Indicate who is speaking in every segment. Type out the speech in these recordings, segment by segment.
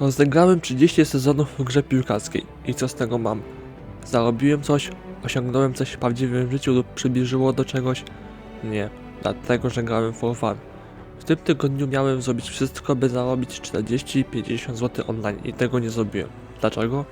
Speaker 1: Rozegrałem 30 sezonów w grze piłkarskiej i co z tego mam? Zarobiłem coś? Osiągnąłem coś w prawdziwym życiu lub przybliżyło do czegoś? Nie, dlatego że grałem for fun. W tym tygodniu miałem zrobić wszystko, by zarobić 40-50 zł online i tego nie zrobiłem. Dlaczego?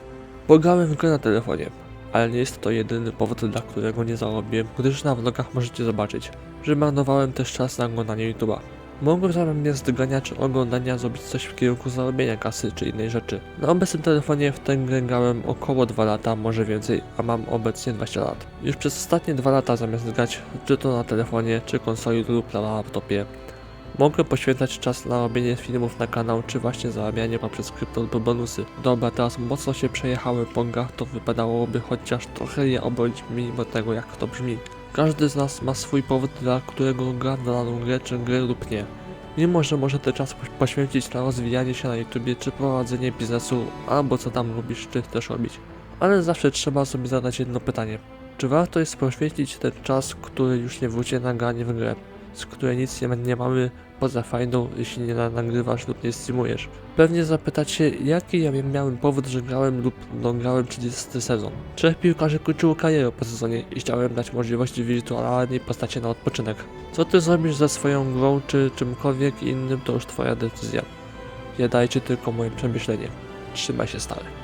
Speaker 1: Bo grałem w grę na telefonie. Ale nie jest to jedyny powód, dla którego nie zarobiłem, gdyż na vlogach możecie zobaczyć, że marnowałem też czas na oglądanie YouTube'a. Mogłem zamiast grania czy oglądania zrobić coś w kierunku zarobienia kasy czy innej rzeczy. Na obecnym telefonie w tę grę grałem około 2 lata, może więcej, a mam obecnie 20 lat. Już przez ostatnie 2 lata zamiast grać czy to na telefonie, czy konsoli lub na laptopie, Mogę poświęcać czas na robienie filmów na kanał, czy właśnie zarabianie poprzez krypto lub bonusy. Dobra, teraz mocno się przejechałem po grach, to wypadałoby chociaż trochę je obalić mimo tego jak to brzmi. Każdy z nas ma swój powód, dla którego gra daną grę czy grę lub nie. Mimo, że może ten czas poś- poświęcić na rozwijanie się na YouTubie, czy prowadzenie biznesu, albo co tam lubisz ty też robić. Ale zawsze trzeba sobie zadać jedno pytanie. Czy warto jest poświęcić ten czas, który już nie wróci na granie w grę, z której nic nie, nie mamy poza fajną, jeśli nie na- nagrywasz lub nie streamujesz? Pewnie zapytacie, jaki ja miałem powód, że grałem lub dograłem 30 sezon. Trzech piłkarzy kończyło karierę po sezonie i chciałem dać możliwość wirtualnej postaci na odpoczynek. Co ty zrobisz ze swoją grą czy czymkolwiek innym, to już twoja decyzja. Ja dajcie tylko moje przemyślenie. Trzymaj się stale.